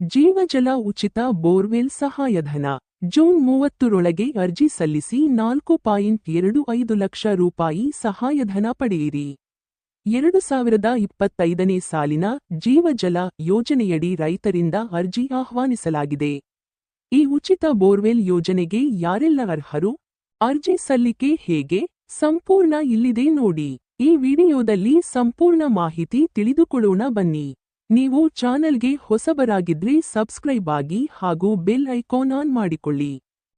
ಜೀವಜಲ ಉಚಿತ ಬೋರ್ವೆಲ್ ಸಹಾಯಧನ. ಜೂನ್ ಮೂವತ್ತರೊಳಗೆ ಅರ್ಜಿ ಸಲ್ಲಿಸಿ ನಾಲ್ಕು ಪಾಯಿಂಟ್ ಎರಡು ಐದು ಲಕ್ಷ ರೂಪಾಯಿ ಸಹಾಯಧನ ಪಡೆಯಿರಿ. ಎರಡು ಸಾವಿರದ ಇಪ್ಪತ್ತೈದನೇ ಸಾಲಿನ ಜೀವಜಲ ಯೋಜನೆಯಡಿ ರೈತರಿಂದ ಅರ್ಜಿ ಆಹ್ವಾನಿಸಲಾಗಿದೆ. ಈ ಉಚಿತ ಬೋರ್ವೆಲ್ ಯೋಜನೆಗೆ ಯಾರೆಲ್ಲ ಅರ್ಹರು? ಅರ್ಜಿ ಸಲ್ಲಿಕೆ ಹೇಗೆ? ಸಂಪೂರ್ಣ ಇಲ್ಲಿದೆ ನೋಡಿ. ಈ ವಿಡಿಯೋದಲ್ಲಿ ಸಂಪೂರ್ಣ ಮಾಹಿತಿ ತಿಳಿದುಕೊಳ್ಳೋಣ ಬನ್ನಿ. ನೀವು ಚಾನೆಲ್ಗೆ ಹೊಸಬರಾಗಿದ್ರೆ ಸಬ್ಸ್ಕ್ರೈಬ್ ಆಗಿ ಹಾಗೂ ಬೆಲ್ ಐಕಾನ್ ಆನ್ ಮಾಡಿಕೊಳ್ಳಿ.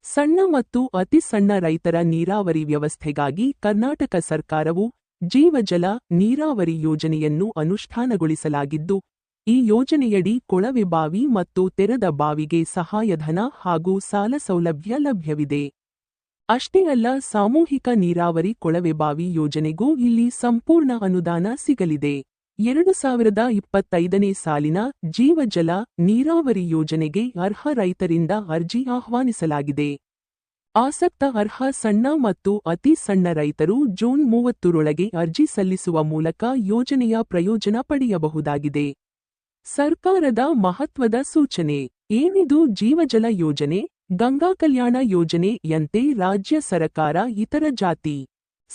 ಸಣ್ಣ ಮತ್ತು ಅತಿ ಸಣ್ಣ ರೈತರ ನೀರಾವರಿ ವ್ಯವಸ್ಥೆಗಾಗಿ ಕರ್ನಾಟಕ ಸರ್ಕಾರವು ಜೀವಜಲ ನೀರಾವರಿ ಯೋಜನೆಯನ್ನು ಅನುಷ್ಠಾನಗೊಳಿಸಲಾಗಿದ್ದು, ಈ ಯೋಜನೆಯಡಿ ಕೊಳವೆ ಬಾವಿ ಮತ್ತು ತೆರೆದ ಬಾವಿಗೆ ಸಹಾಯಧನ ಹಾಗೂ ಸಾಲ ಸೌಲಭ್ಯ ಲಭ್ಯವಿದೆ. ಅಷ್ಟೇ ಅಲ್ಲ, ಸಾಮೂಹಿಕ ನೀರಾವರಿ ಕೊಳವೆ ಬಾವಿ ಯೋಜನೆಗೂ ಇಲ್ಲಿ ಸಂಪೂರ್ಣ ಅನುದಾನ ಸಿಗಲಿದೆ. ಎರಡು ಸಾವಿರದ ಇಪ್ಪತ್ತೈದನೇ ಸಾಲಿನ ಜೀವಜಲ ನೀರಾವರಿ ಯೋಜನೆಗೆ ಅರ್ಹ ರೈತರಿಂದ ಅರ್ಜಿ ಆಹ್ವಾನಿಸಲಾಗಿದೆ. ಆಸಕ್ತ ಅರ್ಹ ಸಣ್ಣ ಮತ್ತು ಅತಿ ಸಣ್ಣ ರೈತರು ಜೂನ್ ಮೂವತ್ತರೊಳಗೆ ಅರ್ಜಿ ಸಲ್ಲಿಸುವ ಮೂಲಕ ಯೋಜನೆಯ ಪ್ರಯೋಜನ ಪಡೆಯಬಹುದಾಗಿದೆ. ಸರ್ಕಾರದ ಮಹತ್ವದ ಸೂಚನೆ, ಏನಿದು ಜೀವಜಲ ಯೋಜನೆ, ಗಂಗಾ ಕಲ್ಯಾಣ ಯೋಜನೆಯಂತೆ ರಾಜ್ಯ ಸರಕಾರ ಇತರ ಜಾತಿ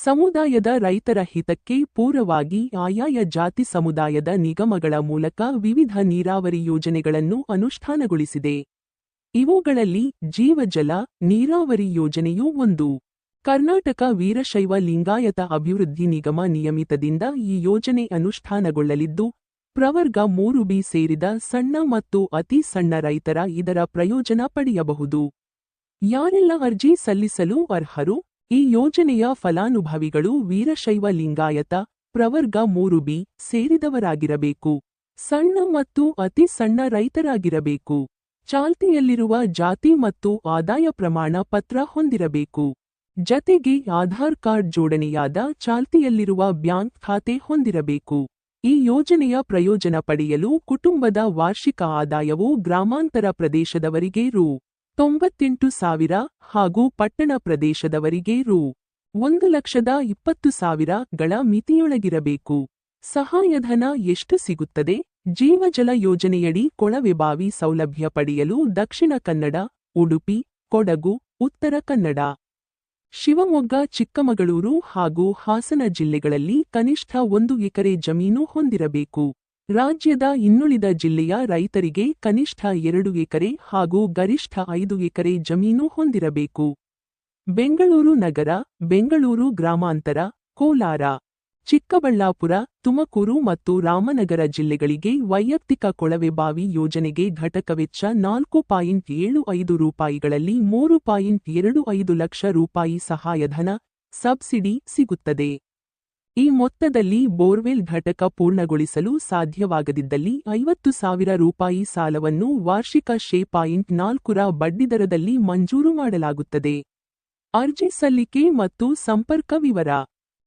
ಸಮುದಾಯದ ರೈತರ ಹಿತಕ್ಕೆ ಪೂರವಾಗಿ ಆಯಾಯ ಜಾತಿ ಸಮುದಾಯದ ನಿಗಮಗಳ ಮೂಲಕ ವಿವಿಧ ನೀರಾವರಿ ಯೋಜನೆಗಳನ್ನು ಅನುಷ್ಠಾನಗೊಳಿಸಿದೆ. ಇವುಗಳಲ್ಲಿ ಜೀವಜಲ ನೀರಾವರಿ ಯೋಜನೆಯೂ ಒಂದು. ಕರ್ನಾಟಕ ವೀರಶೈವ ಲಿಂಗಾಯತ ಅಭಿವೃದ್ಧಿ ನಿಗಮ ನಿಯಮಿತದಿಂದ ಈ ಯೋಜನೆ ಅನುಷ್ಠಾನಗೊಳ್ಳಲಿದ್ದು, ಪ್ರವರ್ಗ ಮೂರು ಬಿ ಸೇರಿದ ಸಣ್ಣ ಮತ್ತು ಅತಿ ಸಣ್ಣ ರೈತರ ಇದರ ಪ್ರಯೋಜನ ಪಡೆಯಬಹುದು. ಯಾರೆಲ್ಲ ಅರ್ಜಿ ಸಲ್ಲಿಸಲು ಅರ್ಹರು? ಈ ಯೋಜನೆಯ ಫಲಾನುಭವಿಗಳು ವೀರಶೈವ ಲಿಂಗಾಯತ, ಪ್ರವರ್ಗ ಮೂರು ಬಿ, ಸೇರಿದವರಾಗಿರಬೇಕು. ಸಣ್ಣ ಮತ್ತು ಅತಿ ಸಣ್ಣ ರೈತರಾಗಿರಬೇಕು. ಚಾಲ್ತಿಯಲ್ಲಿರುವ ಜಾತಿ ಮತ್ತು ಆದಾಯ ಪ್ರಮಾಣ ಪತ್ರ ಹೊಂದಿರಬೇಕು. ಜತೆಗೆ ಆಧಾರ್ ಕಾರ್ಡ್ ಜೋಡಣೆಯಾದ ಚಾಲ್ತಿಯಲ್ಲಿರುವ ಬ್ಯಾಂಕ್ ಖಾತೆ ಹೊಂದಿರಬೇಕು. ಈ ಯೋಜನೆಯ ಪ್ರಯೋಜನ ಪಡೆಯಲು ಕುಟುಂಬದ ವಾರ್ಷಿಕ ಆದಾಯವು ಗ್ರಾಮಾಂತರ ಪ್ರದೇಶದವರಿಗೆ ರು. ತೊಂಬತ್ತೆಂಟು ಸಾವಿರ ಹಾಗೂ ಪಟ್ಟಣ ಪ್ರದೇಶದವರಿಗೆ ರು. ಒಂದು ಲಕ್ಷದ ಇಪ್ಪತ್ತು ಸಾವಿರಗಳ ಮಿತಿಯೊಳಗಿರಬೇಕು. ಸಹಾಯಧನ ಎಷ್ಟು ಸಿಗುತ್ತದೆ? ಜೀವಜಲ ಯೋಜನೆಯಡಿ ಕೊಳವೆಬಾವಿ ಸೌಲಭ್ಯ ಪಡೆಯಲು ದಕ್ಷಿಣ ಕನ್ನಡ, ಉಡುಪಿ, ಕೊಡಗು, ಉತ್ತರ ಕನ್ನಡ. ಶಿವಮೊಗ್ಗ, ಚಿಕ್ಕಮಗಳೂರು ಹಾಗೂ ಹಾಸನ ಜಿಲ್ಲೆಗಳಲ್ಲಿ ಕನಿಷ್ಠ ಒಂದು ಎಕರೆ ಜಮೀನು ಹೊಂದಿರಬೇಕು. ರಾಜ್ಯದ ಇನ್ನುಳಿದ ಜಿಲ್ಲೆಯ ರೈತರಿಗೆ ಕನಿಷ್ಠ ಎರಡು ಎಕರೆ ಹಾಗೂ ಗರಿಷ್ಠ ಐದು ಎಕರೆ ಜಮೀನು ಹೊಂದಿರಬೇಕು. ಬೆಂಗಳೂರು ನಗರ, ಬೆಂಗಳೂರು ಗ್ರಾಮಾಂತರ, ಕೋಲಾರ, ಚಿಕ್ಕಬಳ್ಳಾಪುರ, ತುಮಕೂರು ಮತ್ತು ರಾಮನಗರ ಜಿಲ್ಲೆಗಳಿಗೆ ವೈಯಕ್ತಿಕ ಕೊಳವೆ ಬಾವಿ ಯೋಜನೆಗೆ ಘಟಕ ವೆಚ್ಚ ನಾಲ್ಕು ಪಾಯಿಂಟ್ ಏಳು ಐದು ರೂಪಾಯಿಗಳಲ್ಲಿ ಮೂರು ಪಾಯಿಂಟ್ ಎರಡು ಐದು ಲಕ್ಷ ರೂಪಾಯಿ ಸಹಾಯಧನ, ಸಬ್ಸಿಡಿ ಸಿಗುತ್ತದೆ. ಈ ಮೊತ್ತದಲ್ಲಿ ಬೋರ್ವೆಲ್ ಘಟಕ ಪೂರ್ಣಗೊಳಿಸಲು ಸಾಧ್ಯವಾಗದಿದ್ದಲ್ಲಿ ಐವತ್ತು ಸಾವಿರ ರೂಪಾಯಿ ಸಾಲವನ್ನು ವಾರ್ಷಿಕ ಶೇ ಪಾಯಿಂಟ್ ನಾಲ್ಕುರ ಬಡ್ಡಿದರದಲ್ಲಿ ಮಂಜೂರು ಮಾಡಲಾಗುತ್ತದೆ. ಅರ್ಜಿ ಸಲ್ಲಿಕೆ ಮತ್ತು ಸಂಪರ್ಕ ವಿವರ.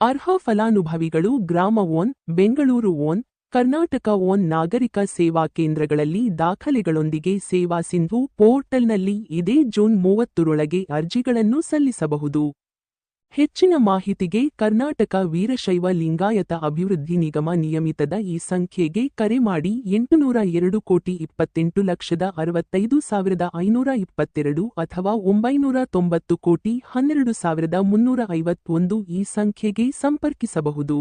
ಅರ್ಹ ಫಲಾನುಭವಿಗಳು ಗ್ರಾಮ one, Bengaluru one, Karnataka one ನಾಗರಿಕ ಸೇವಾ ಕೇಂದ್ರಗಳಲ್ಲಿ ದಾಖಲೆಗಳೊಂದಿಗೆ ಸೇವಾ ಸಿಂಧು ಪೋರ್ಟಲ್ನಲ್ಲಿ ಇದೇ ಜೂನ್ ಮೂವತ್ತರೊಳಗೆ ಅರ್ಜಿಗಳನ್ನು ಸಲ್ಲಿಸಬಹುದು. ಹೆಚ್ಚಿನ ಮಾಹಿತಿಗೆ ಕರ್ನಾಟಕ ವೀರಶೈವ ಲಿಂಗಾಯತ ಅಭಿವೃದ್ಧಿ ನಿಗಮ ನಿಯಮಿತದ ಈ ಸಂಖ್ಯೆಗೆ ಕರೆ ಮಾಡಿ ಎಂಟುನೂರ ಎರಡು ಕೋಟಿ ಇಪ್ಪತ್ತೆಂಟು ಲಕ್ಷದ ಅರವತ್ತೈದು ಸಾವಿರದ ಐನೂರ ಇಪ್ಪತ್ತೆರಡು ಅಥವಾ ಒಂಬೈನೂರ ತೊಂಬತ್ತು ಕೋಟಿ ಹನ್ನೆರಡು ಸಾವಿರದ ಮುನ್ನೂರ ಐವತ್ತೊಂದು ಈ ಸಂಖ್ಯೆಗೆ ಸಂಪರ್ಕಿಸಬಹುದು.